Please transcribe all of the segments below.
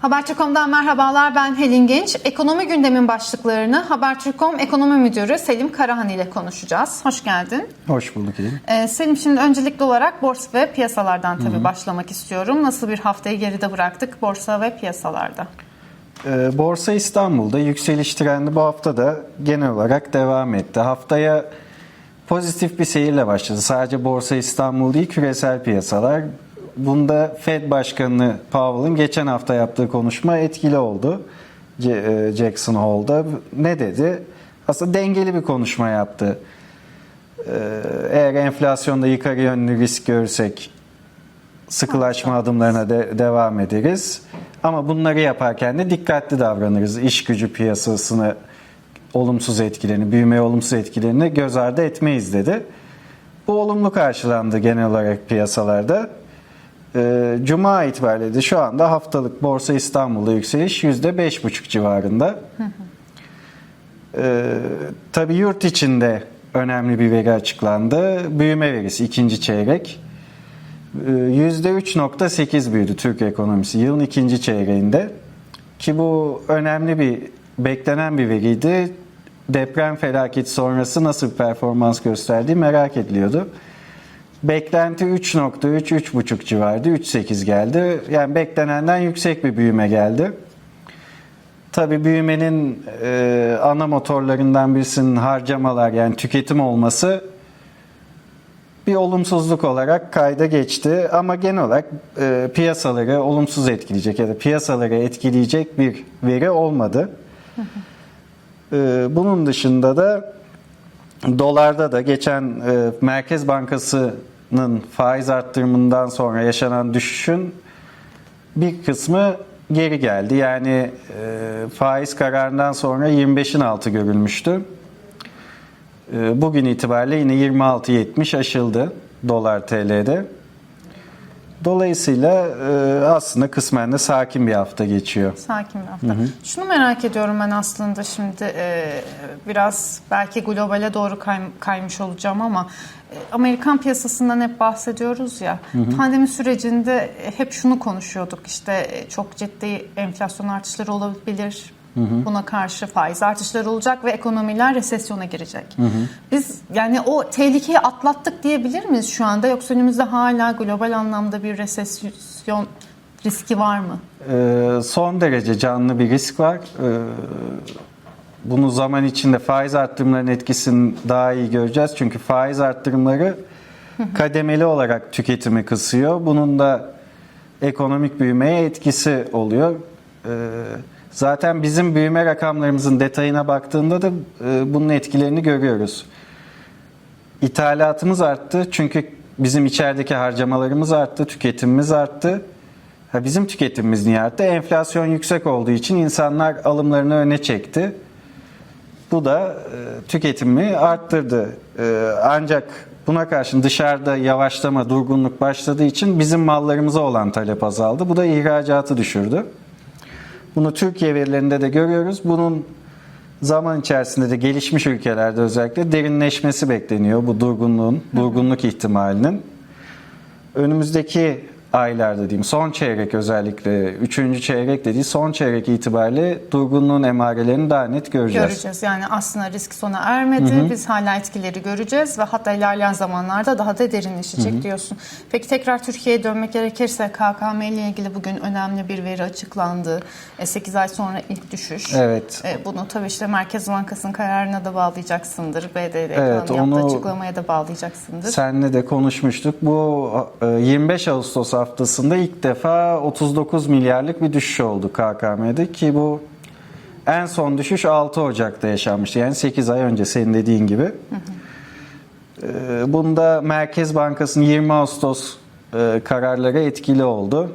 Habertürk.com'dan merhabalar ben Helin Genç. Ekonomi gündemin başlıklarını Habertürk.com Ekonomi Müdürü Selim Karahan ile konuşacağız. Hoş geldin. Hoş bulduk Elin. Ee, Selim şimdi öncelikli olarak borsa ve piyasalardan tabii başlamak istiyorum. Nasıl bir haftayı geride bıraktık borsa ve piyasalarda? Ee, Borsa İstanbul'da yükseliş trendi bu hafta da genel olarak devam etti. Haftaya pozitif bir seyirle başladı. Sadece Borsa İstanbul değil küresel piyasalar. Bunda Fed Başkanı Powell'ın geçen hafta yaptığı konuşma etkili oldu. E, Jackson Hole'da. Ne dedi? Aslında dengeli bir konuşma yaptı. Ee, Eğer enflasyonda yukarı yönlü risk görürsek sıkılaşma adımlarına de, devam ederiz. Ama bunları yaparken de dikkatli davranırız. İş gücü piyasasını olumsuz etkilerini, büyümeye olumsuz etkilerini göz ardı etmeyiz dedi. Bu olumlu karşılandı genel olarak piyasalarda. Ee, Cuma itibariyle de şu anda haftalık Borsa İstanbul'da yükseliş %5,5 civarında. Ee, tabii yurt içinde önemli bir veri açıklandı. Büyüme verisi ikinci çeyrek. Ee, %3.8 büyüdü Türk ekonomisi yılın ikinci çeyreğinde. Ki bu önemli bir, beklenen bir veriydi. Deprem felaketi sonrası nasıl bir performans gösterdiği merak ediliyordu. Beklenti 3.3, 3.5 civarında, 3.8 geldi. Yani beklenenden yüksek bir büyüme geldi. Tabii büyümenin e, ana motorlarından birisinin harcamalar yani tüketim olması bir olumsuzluk olarak kayda geçti ama genel olarak e, piyasaları olumsuz etkileyecek ya da piyasaları etkileyecek bir veri olmadı. E, bunun dışında da dolarda da geçen e, Merkez Bankası'nın faiz arttırımından sonra yaşanan düşüşün bir kısmı geri geldi. Yani e, faiz kararından sonra 25'in altı görülmüştü. E, bugün itibariyle yine 26.70 aşıldı dolar TL'de. Dolayısıyla e, aslında kısmen de sakin bir hafta geçiyor. Sakin bir hafta. Şunu merak ediyorum ben aslında şimdi e, biraz belki globale doğru kay- kaymış olacağım ama e, Amerikan piyasasından hep bahsediyoruz ya. Pandemi sürecinde hep şunu konuşuyorduk işte çok ciddi enflasyon artışları olabilir. Buna karşı faiz artışları olacak ve ekonomiler resesyona girecek. Biz yani o tehlikeyi atlattık diyebilir miyiz şu anda yoksa önümüzde hala global anlamda bir resesyon riski var mı? E, son derece canlı bir risk var. E, bunu zaman içinde faiz arttırımlarının etkisini daha iyi göreceğiz. Çünkü faiz arttırımları kademeli olarak tüketimi kısıyor. Bunun da ekonomik büyümeye etkisi oluyor. E, zaten bizim büyüme rakamlarımızın detayına baktığında da e, bunun etkilerini görüyoruz. İthalatımız arttı çünkü bizim içerideki harcamalarımız arttı, tüketimimiz arttı. Ha, bizim tüketimimiz niye arttı? Enflasyon yüksek olduğu için insanlar alımlarını öne çekti. Bu da e, tüketimi arttırdı. E, ancak buna karşın dışarıda yavaşlama, durgunluk başladığı için bizim mallarımıza olan talep azaldı. Bu da ihracatı düşürdü. Bunu Türkiye verilerinde de görüyoruz. Bunun zaman içerisinde de gelişmiş ülkelerde özellikle derinleşmesi bekleniyor bu durgunluğun, durgunluk ihtimalinin. Önümüzdeki aylarda diyeyim son çeyrek özellikle üçüncü çeyrek dediği son çeyrek itibariyle durgunluğun emarelerini daha net göreceğiz. Göreceğiz. Yani aslında risk sona ermedi. Biz hala etkileri göreceğiz ve hatta ilerleyen zamanlarda daha da derinleşecek diyorsun. Peki tekrar Türkiye'ye dönmek gerekirse KKM ile ilgili bugün önemli bir veri açıklandı. 8 ay sonra ilk düşüş. Evet. E, Bunu tabii işte Merkez Bankası'nın kararına da bağlayacaksındır. BDD Evet, onu- açıklamaya da bağlayacaksındır. Seninle de konuşmuştuk. Bu e, 25 Ağustos haftasında ilk defa 39 milyarlık bir düşüş oldu KKM'de ki bu en son düşüş 6 Ocak'ta yaşanmıştı. Yani 8 ay önce senin dediğin gibi. E, Bunda Merkez Bankası'nın 20 Ağustos e, kararları etkili oldu.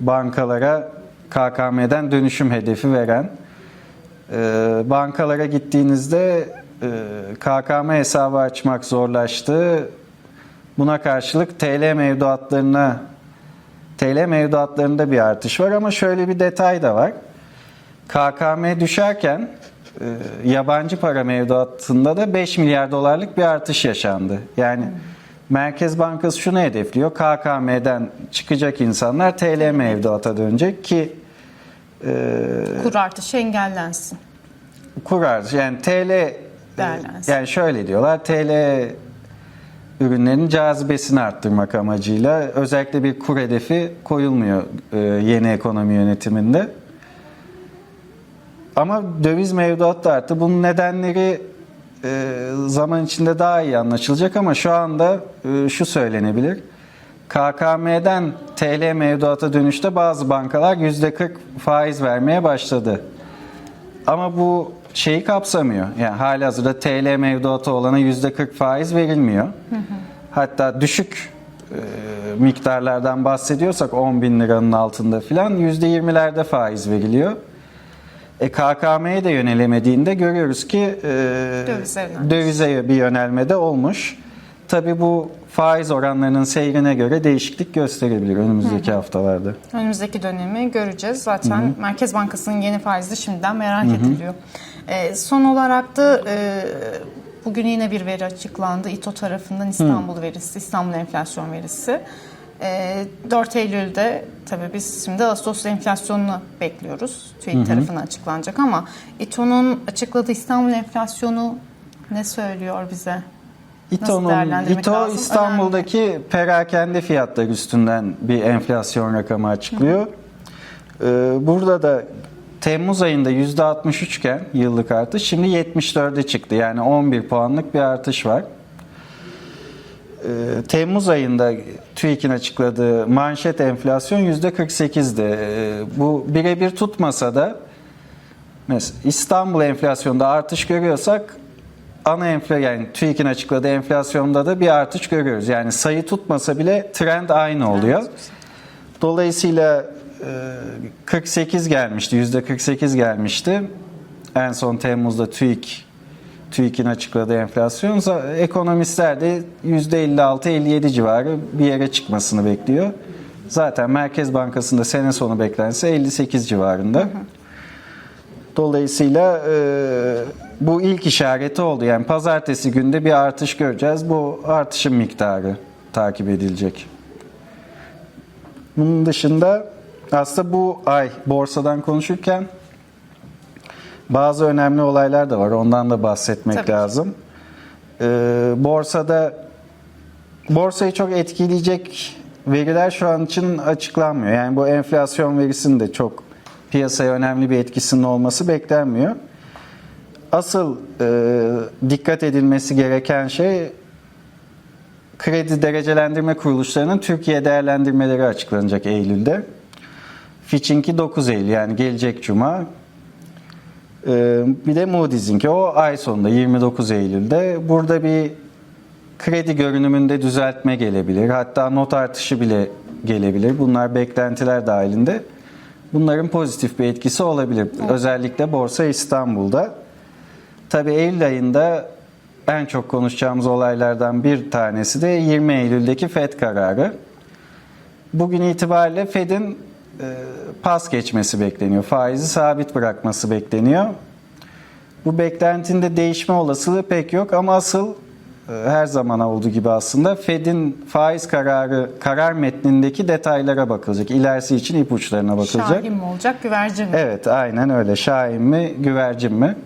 Bankalara KKM'den dönüşüm hedefi veren e, bankalara gittiğinizde e, KKM hesabı açmak zorlaştı. Buna karşılık TL mevduatlarına TL mevduatlarında bir artış var ama şöyle bir detay da var. KKM düşerken e, yabancı para mevduatında da 5 milyar dolarlık bir artış yaşandı. Yani Merkez Bankası şunu hedefliyor. KKM'den çıkacak insanlar TL mevduata dönecek ki Kur artışı engellensin. kur artışı yani TL Değerlensin. yani şöyle diyorlar TL ürünlerin cazibesini arttırmak amacıyla özellikle bir kur hedefi koyulmuyor e, yeni ekonomi yönetiminde. Ama döviz mevduatı da arttı. Bunun nedenleri e, zaman içinde daha iyi anlaşılacak ama şu anda e, şu söylenebilir. KKM'den TL mevduata dönüşte bazı bankalar %40 faiz vermeye başladı. Ama bu şeyi kapsamıyor. Yani halihazırda TL mevduatı olana %40 faiz verilmiyor. Hatta düşük e, miktarlardan bahsediyorsak 10 bin liranın altında filan %20'lerde faiz veriliyor. E, KKM'ye de yönelemediğinde görüyoruz ki e, Dövize bir yönelme de olmuş. Tabii bu faiz oranlarının seyrine göre değişiklik gösterebilir önümüzdeki haftalarda. Önümüzdeki dönemi göreceğiz. Zaten Merkez Bankası'nın yeni faizi şimdiden merak ediliyor. Ee, son olarak da e, bugün yine bir veri açıklandı. İTO tarafından İstanbul verisi, İstanbul enflasyon verisi. E, 4 Eylül'de tabii biz şimdi Ağustos enflasyonunu bekliyoruz. TÜİK tarafından açıklanacak ama İTO'nun açıkladığı İstanbul enflasyonu ne söylüyor bize? İTO'nun İTO lazım? İstanbul'daki perakende fiyatlar üstünden bir enflasyon rakamı açıklıyor. Ee, Burada da Temmuz ayında %63 iken yıllık artış şimdi 74'e çıktı. Yani 11 puanlık bir artış var. Ee, Temmuz ayında TÜİK'in açıkladığı manşet enflasyon %48'di. Ee, Bu birebir tutmasa da Mesela İstanbul enflasyonda artış görüyorsak ana enflasyon yani TÜİK'in açıkladığı enflasyonda da bir artış görüyoruz. Yani sayı tutmasa bile trend aynı oluyor. Dolayısıyla e, 48 gelmişti, %48 gelmişti. En son Temmuz'da TÜİK TÜİK'in açıkladığı enflasyon ekonomistler de %56-57 civarı bir yere çıkmasını bekliyor. Zaten Merkez Bankası'nda sene sonu beklentisi 58 civarında. Dolayısıyla e, bu ilk işareti oldu. Yani pazartesi günde bir artış göreceğiz. Bu artışın miktarı takip edilecek. Bunun dışında aslında bu ay borsadan konuşurken bazı önemli olaylar da var. Ondan da bahsetmek Tabii lazım. E, borsada borsayı çok etkileyecek veriler şu an için açıklanmıyor. Yani bu enflasyon verisinin de çok piyasaya önemli bir etkisinin olması beklenmiyor. Asıl e, dikkat edilmesi gereken şey kredi derecelendirme kuruluşlarının Türkiye değerlendirmeleri açıklanacak Eylül'de. Fitch'inki 9 Eylül yani gelecek cuma. Ee, bir de Moody's'inki o ay sonunda 29 Eylül'de. Burada bir kredi görünümünde düzeltme gelebilir. Hatta not artışı bile gelebilir. Bunlar beklentiler dahilinde. Bunların pozitif bir etkisi olabilir. Özellikle Borsa İstanbul'da. Tabii Eylül ayında en çok konuşacağımız olaylardan bir tanesi de 20 Eylül'deki FED kararı. Bugün itibariyle Fed'in e, pas geçmesi bekleniyor. Faizi sabit bırakması bekleniyor. Bu beklentinde değişme olasılığı pek yok ama asıl e, her zaman olduğu gibi aslında Fed'in faiz kararı karar metnindeki detaylara bakılacak. İlerisi için ipuçlarına bakılacak. Şahin mi olacak, güvercin mi? Evet aynen öyle. Şahin mi, güvercin mi?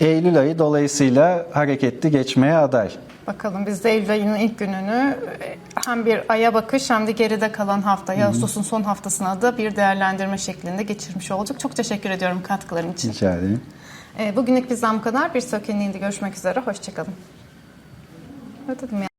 Eylül ayı dolayısıyla hareketli geçmeye aday. Bakalım biz de Eylül ayının ilk gününü e, hem bir aya bakış hem de geride kalan hafta, Ağustos'un son haftasına da bir değerlendirme şeklinde geçirmiş olduk. Çok teşekkür ediyorum katkıların için. Rica ederim. E, Bugünlük bizden bu kadar. Bir sonraki görüşmek üzere. Hoşçakalın. Ödedim ya.